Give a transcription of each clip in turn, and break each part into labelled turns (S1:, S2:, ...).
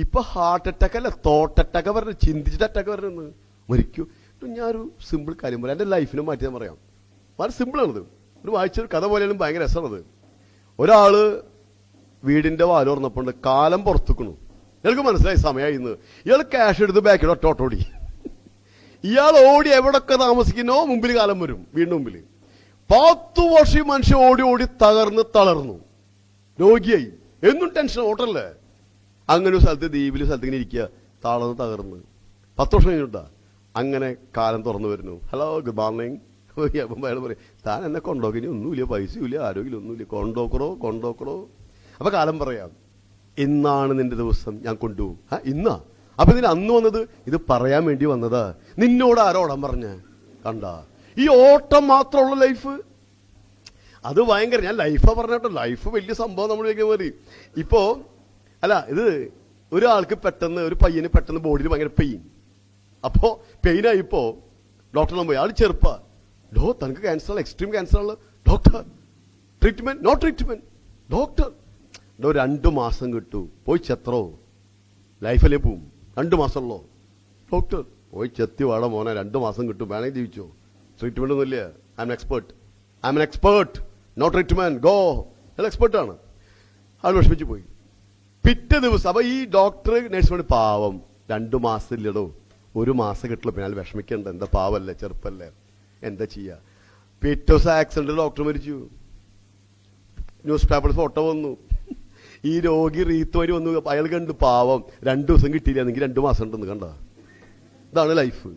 S1: ഇപ്പൊ heart attack അല്ല thought attack പറഞ്ഞു ചിന്തിച്ചിട്ട് അറ്റാക്ക് പറഞ്ഞു മരിക്കൂ. ഞാനൊരു സിമ്പിൾ കാര്യം പറയാം. എന്റെ ലൈഫിനെ മാറ്റി ഞാൻ പറയാം. വളരെ സിമ്പിളാണത് ഒരു വായിച്ചൊരു കഥ പോലെയാണ് ഭയങ്കര രസമാണത്. വീടിന്റെ വാൽ തുറന്നപ്പോണ്ട് കാലം പുറത്തുക്കണു ഇയാൾക്ക് മനസ്സിലായി സമയമായി ഇന്ന്. ഇയാൾ ക്യാഷ് എടുത്ത് ബാക്കിൽ ഒറ്റ ഇയാൾ ഓടി എവിടൊക്കെ താമസിക്കുന്നോ മുമ്പിൽ കാലം വരും വീടിന് മുമ്പിൽ. പത്തു വർഷം മനുഷ്യൻ ഓടി ഓടി തകർന്ന് തളർന്നു. രോഗിയായി. എന്നും ടെൻഷൻ ഓട്ടല്ലേ അങ്ങനെ ഒരു സ്ഥലത്ത് ദ്വീപിൽ സ്ഥലത്ത് ഇങ്ങനെ ഇരിക്കുക. താളന്ന് തകർന്ന്. പത്ത് വർഷം കഴിഞ്ഞിട്ടാ. അങ്ങനെ കാലം തുറന്നു വരുന്നു. ഹലോ ഗുഡ് മോർണിംഗ് അപ്പം അയാൾ പറയും താൻ എന്നെ കൊണ്ടോക്കിനി ഒന്നുമില്ല പൈസയില്ല ആരോഗ്യം ഒന്നുമില്ല. കൊണ്ടോക്കറോ കൊണ്ടോക്കറോ അപ്പൊ കാലം പറയാം ഇന്നാണ് നിന്റെ ദിവസം ഞാൻ കൊണ്ടുപോകും. ആ ഇന്നാ. അപ്പൊ ഇതിന് അന്ന് വന്നത് ഇത് പറയാൻ വേണ്ടി വന്നതാ. നിന്നോട് ആരോ ഓടാൻ പറഞ്ഞ? കണ്ട. ഈ ഓട്ടം മാത്രമുള്ള ലൈഫ്. അത് ഭയങ്കര ഞാൻ ലൈഫാ പറഞ്ഞോട്ടോ ലൈഫ് വലിയ സംഭവം നമ്മളിലേക്ക് മതി ഇപ്പോ അല്ല ഇത് ഒരാൾക്ക് പെട്ടെന്ന് ഒരു പയ്യന് പെട്ടെന്ന് ബോഡിയിൽ ഭയങ്കര പെയിൻ അപ്പോ പെയിൻ ആയിപ്പോ ഡോക്ടറിനെ പോയി ആൾ ചെറുപ്പ. ഡോ തനിക്ക് ക്യാൻസർ എക്സ്ട്രീം ക്യാൻസർ ആണ് doctor treatment no treatment doctor ഡോ രണ്ടു മാസം കിട്ടൂ പോയി ചെത്രോ ലൈഫിലേ പോവും. രണ്ടു മാസമുള്ളോ ഡോക്ടർ പോയി ചെത്തി വാട മോനെ രണ്ട് മാസം കിട്ടും വേണമെങ്കിൽ ജീവിച്ചോ. ട്രീറ്റ്മെന്റ് ഒന്നുമില്ല. I'm expert I'm expert no treatment go അയാൾ എക്സ്പേർട്ടാണ് ആൾ വിഷമിച്ചു പോയി. പിറ്റേ ദിവസം അപ്പൊ ഈ ഡോക്ടർ നഴ്സുമാര് പാവം രണ്ടു മാസം ഇല്ലടോ ഒരു മാസം കിട്ടില്ല പിന്നെ വിഷമിക്കണ്ട എന്താ പാവല്ലേ ചെറുപ്പല്ലേ എന്താ ചെയ്യാ? പിറ്റേ ദിവസം ആക്സിഡന്റ് ഡോക്ടർ മരിച്ചു. ന്യൂസ് പേപ്പറിൽ ഫോട്ടോ വന്നു. ഈ രോഗി റീത്ത് വരി വന്നു. അയാൾ കണ്ടു പാവം രണ്ടു ദിവസം കിട്ടിയില്ല എന്നെങ്കിൽ രണ്ടു മാസം ഉണ്ടെന്ന് കണ്ട? ഇതാണ് ലൈഫ്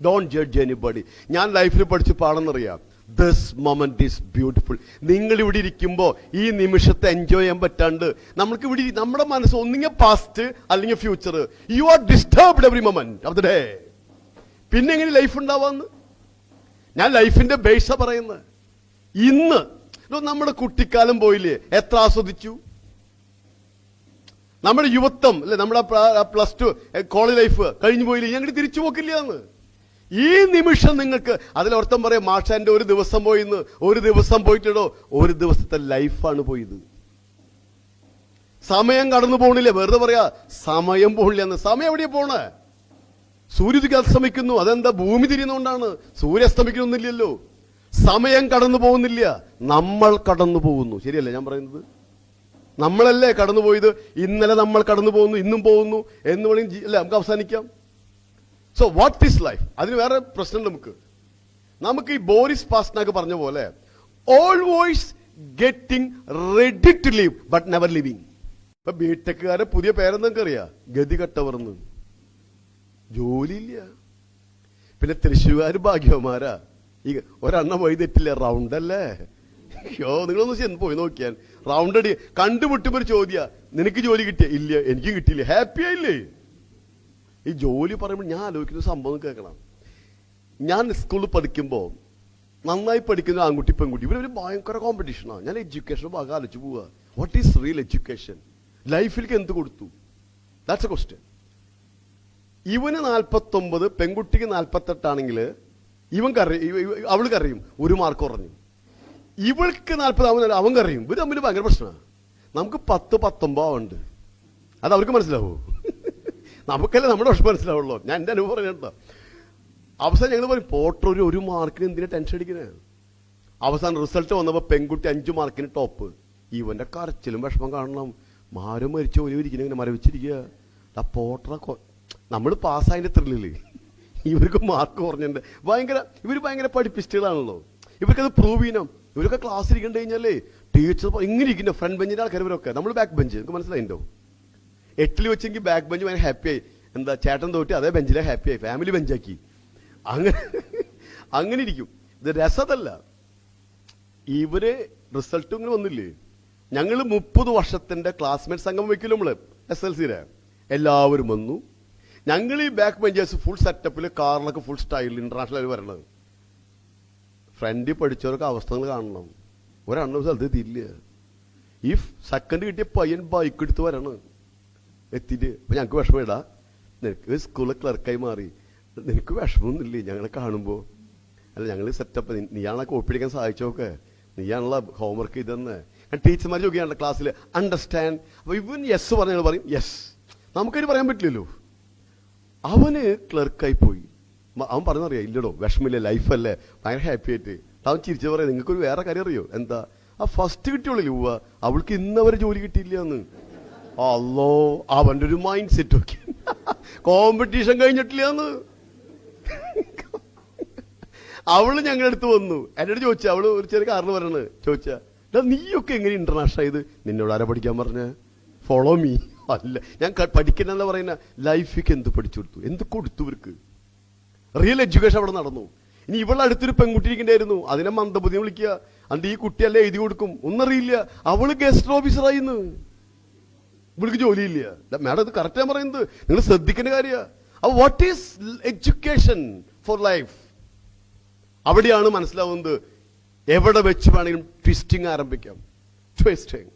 S1: ഡോൺ ജഡ്ജ് എനിബഡി ഞാൻ ലൈഫിൽ പഠിച്ച് പാടെന്നറിയാം ദിസ് മൊമെന്റ് ഈസ് ബ്യൂട്ടിഫുൾ നിങ്ങൾ ഇവിടെ ഇരിക്കുമ്പോൾ ഈ നിമിഷത്തെ എൻജോയ് ചെയ്യാൻ പറ്റാണ്ട് നമ്മൾക്ക് ഇവിടെ നമ്മുടെ മനസ്സ് ഒന്നിങ്ങ പാസ്റ്റ് അല്ലെങ്കിൽ future you are disturbed every moment of the day പിന്നെ എങ്ങനെ ലൈഫ് ഉണ്ടാവാന്ന്? ഞാൻ ലൈഫിന്റെ ബേസ പറയുന്നത്. ഇന്ന് നമ്മുടെ കുട്ടിക്കാലം പോയില്ലേ? എത്ര ആസ്വദിച്ചു? നമ്മുടെ യുവത്വം അല്ലെ നമ്മുടെ പ്ലസ് ടു കോളേജ് ലൈഫ് കഴിഞ്ഞു പോയില്ലേ? ഞങ്ങൾ തിരിച്ചു പോക്കില്ല എന്ന്. ഈ നിമിഷം നിങ്ങൾക്ക് അതിലൊരുത്തം പറയാം മാഷാന്റെ ഒരു ദിവസം പോയിന്ന് ഒരു ദിവസം പോയിട്ടിടോ ഒരു ദിവസത്തെ ലൈഫാണ് പോയത്. സമയം കടന്നു പോകണില്ല വെറുതെ പറയാ സമയം പോണില്ല എന്ന്. സമയം എവിടെയാ പോണ? സൂര്യദിക്ക് അസ്തമിക്കുന്നു അതെന്താ ഭൂമി തിരിയുന്നോണ്ടാണ്. സൂര്യ അസ്തമിക്കുന്നില്ലല്ലോ സമയം കടന്നു പോകുന്നില്ല നമ്മൾ കടന്നു പോകുന്നു. ശരിയല്ലേ ഞാൻ പറയുന്നത്? നമ്മളല്ലേ കടന്നു പോയത്? ഇന്നലെ നമ്മൾ കടന്നു പോകുന്നു ഇന്നും പോകുന്നു എന്ന് വേണമെങ്കിൽ അല്ലേ നമുക്ക് അവസാനിക്കാം. സോ വാട്ട് ഈസ് ലൈഫ് അതിന് വേറെ പ്രശ്നം നമുക്ക്. നമുക്ക് ഈ ബോറിസ് പാസ്നാക്ക് പറഞ്ഞ പോലെ always getting ready to leave but never living ഇപ്പൊ ബിടെക്കുകാരെ പുതിയ പേരെന്തൊക്കെ അറിയാം ഗതി കെട്ടവർന്ന് ജോലിയില്ല. പിന്നെ തൃശ്ശൂകാർ ഭാഗ്യവന്മാരാ. ഈ ഒരെണ്ണം വഴി തെറ്റില്ല റൗണ്ട് അല്ലേ അയ്യോ നിങ്ങളൊന്ന് ചെന്ന് പോയി നോക്കിയാൽ. റൗണ്ട് അടി കണ്ടുമുട്ടുമ്പോ ഒരു ചോദ്യ നിനക്ക് ജോലി കിട്ടിയ? ഇല്ല എനിക്ക് കിട്ടിയില്ല. ഹാപ്പി ആയില്ലേ? ഈ ജോലി പറയുമ്പോൾ ഞാൻ ആലോചിക്കുന്ന സംഭവം കേൾക്കണം. ഞാൻ സ്കൂളിൽ പഠിക്കുമ്പോൾ നന്നായി പഠിക്കുന്ന ആൺകുട്ടി പെൺകുട്ടി ഒരു ഭയങ്കര കോമ്പറ്റീഷനാണ് ഞാൻ എഡ്യൂക്കേഷൻ ഭാഗം ആലോചിച്ച് പോവുക വാട്ട് ഈസ് റിയൽ എഡ്യൂക്കേഷൻ ലൈഫിലേക്ക് എന്ത് കൊടുത്തു? ദാറ്റ്സ് എ ക്വസ്റ്റ്യൻ ഇവന് നാൽപ്പത്തൊമ്പത് പെൺകുട്ടിക്ക് നാൽപ്പത്തെട്ടാണെങ്കിൽ ഇവൻ കറി അവൾ കറിയും ഒരു മാർക്ക് കുറഞ്ഞു. ഇവൾക്ക് നാൽപ്പത് അവൻ അവൻ കറിയും ഇവർ തമ്മിൽ ഭയങ്കര പ്രശ്നമാണ്. നമുക്ക് പത്ത് പത്തൊമ്പത് ഉണ്ട് അത് അവർക്ക് മനസ്സിലാവൂ? നമുക്കല്ലേ നമ്മുടെ വിഷമം മനസ്സിലാവുള്ളൂ. ഞാൻ എന്റെ അനുഭവം പറയുന്നുണ്ടോ. അവസാനം ഞങ്ങൾ പറയും പോട്ടർ ഒരു ഒരു മാർക്കിന് എന്തിനാ ടെൻഷൻ അടിക്കുന്നത് അവസാനം റിസൾട്ട് വന്നപ്പോൾ പെൺകുട്ടി അഞ്ച് മാർക്കിന് ടോപ്പ് ഇവന്റെ കരച്ചിലും വിഷമം കാണണം. മാരും മരിച്ച ഒരു ഇരിക്കുന്ന ഇങ്ങനെ മരവിച്ചിരിക്കുക. ആ പോട്ടറ നമ്മൾ പാസ്സായതിന്റെ ത്രില്ലിൽ ഇവർക്ക് മാർക്ക് കുറഞ്ഞിട്ടുണ്ട്. ഭയങ്കര ഇവർ ഭയങ്കര പഠിപ്പിസ്റ്റുകളാണല്ലോ. ഇവർക്കത് പ്രൂവ് ചെയ്യണം. ഇവരൊക്കെ ക്ലാസ് ഇരിക്കേണ്ടി കഴിഞ്ഞാലേ ടീച്ചർ ഇങ്ങനെ ഇരിക്കുന്ന ഫ്രണ്ട് ബെഞ്ചിന്റെ ആൾക്കാർ ഇവരൊക്കെ. നമ്മൾ ബാക്ക് ബെഞ്ച് നിങ്ങൾക്ക് മനസ്സിലായിട്ടോ എട്ടിൽ വെച്ചെങ്കിൽ ബാക്ക് ബെഞ്ച് ഭയങ്കര ഹാപ്പി ആയി. എന്താ ചേട്ടൻ തോറ്റി അതേ ബെഞ്ചിലെ ഹാപ്പി ആയി. ഫാമിലി ബെഞ്ചാക്കി അങ്ങനെ അങ്ങനെ ഇരിക്കും. ഇത് രസതല്ല. ഇവർ റിസൾട്ട് ഇങ്ങനെ വന്നില്ലേ? ഞങ്ങൾ മുപ്പത് വർഷത്തിന്റെ ക്ലാസ്മേറ്റ് സംഘം വെക്കില്ല നമ്മൾ? എസ് എൽ സിയിലെ എല്ലാവരും വന്നു. ഞങ്ങൾ ഈ ബാക്ക് ബെഞ്ചേഴ്സ് ഫുൾ സെറ്റപ്പിൽ കാറിലൊക്കെ ഫുൾ സ്റ്റൈൽ ഇന്റർനാഷണൽ വരണത് ഫ്രണ്ടിൽ പഠിച്ചവർക്ക് അവസ്ഥകൾ കാണണം. ഒരെണ്ണം സ്ഥലത്ത് എത്തിയില്ല ഈ സെക്കൻഡ് കിട്ടിയ പയ്യൻ ബൈക്ക് എടുത്ത് വരണം. എത്തിയിട്ട് അപ്പൊ ഞങ്ങൾക്ക് വിഷമമിടാ നിനക്ക് സ്കൂളിലെ ക്ലർക്കായി മാറി. നിനക്ക് വിഷമമൊന്നുമില്ലേ ഞങ്ങളെ കാണുമ്പോൾ അല്ല ഞങ്ങൾ സെറ്റപ്പ് നീയാണെ കോപ്പി എടുക്കാൻ സഹായിച്ചോക്കെ നീയാണല്ലോ ഹോംവർക്ക് ഇതെന്ന് ടീച്ചർമാർ ചോദിക്കുകയാണ് ക്ലാസ്സിൽ അണ്ടർസ്റ്റാൻഡ് അപ്പൊ ഇവൻ യെസ് പറഞ്ഞ പറയും. യെസ് നമുക്കതിന് പറയാൻ പറ്റില്ലല്ലോ. അവന് ക്ലർക്കായി പോയി. അവൻ പറഞ്ഞറിയാം ഇല്ലടോ വിഷമില്ല ലൈഫല്ലേ ഭയങ്കര ഹാപ്പി ആയിട്ട്. അവൻ ചിരിച്ചു പറയാം. നിങ്ങൾക്കൊരു വേറെ കാര്യം അറിയോ? എന്താ? ആ ഫസ്റ്റ് കിട്ടിയുള്ളൂ ഉവ്വ? അവൾക്ക് ഇന്നവരെ ജോലി കിട്ടിയില്ല എന്ന്. അല്ലോ അവന്റെ ഒരു മൈൻഡ് സെറ്റ് ഒക്കെ. കോമ്പറ്റീഷൻ കഴിഞ്ഞിട്ടില്ല എന്ന് അവൾ ഞങ്ങളുടെ അടുത്ത് വന്നു. എന്നോട് ചോദിച്ചു അവൾ ഒരു ചെറിയ കാറിന് പറയണത്. ചോദിച്ചാ "എടാ, നീയൊക്കെ എങ്ങനെ ഇന്റർനാഷണൽ ആയത്? നിന്നോട് ആരാ പഠിക്കാൻ പറഞ്ഞ? ഫോളോ മീ അല്ല ഞാൻ പഠിക്കണമെന്ന് പറയുന്ന? ലൈഫിക്ക് എന്ത് പഠിച്ചു കൊടുത്തു? എന്ത് കൊടുത്തു ഇവർക്ക്? റിയൽ എഡ്യൂക്കേഷൻ അവിടെ നടന്നു. ഇനി ഇവളുടെ അടുത്തൊരു പെൺകുട്ടി ഇരിക്കണ്ടായിരുന്നു അതിനെ മന്ദബുദ്ധി വിളിക്കുക. അണ്ട് ഈ കുട്ടിയല്ലേ എഴുതി കൊടുക്കും? ഒന്നറിയില്ല അവൾ ഗസ്റ്റ് ഓഫീസറായിന്ന് ഇവൾക്ക് ജോലിയില്ല. മാഡം ഇത് കറക്റ്റ് ഞാൻ പറയുന്നത്? നിങ്ങൾ ശ്രദ്ധിക്കേണ്ട കാര്യ what is education for life അവിടെയാണ് മനസ്സിലാവുന്നത്. എവിടെ വെച്ച് വേണമെങ്കിലും ട്വിസ്റ്റിംഗ് ആരംഭിക്കാം. ട്വിസ്റ്റിംഗ്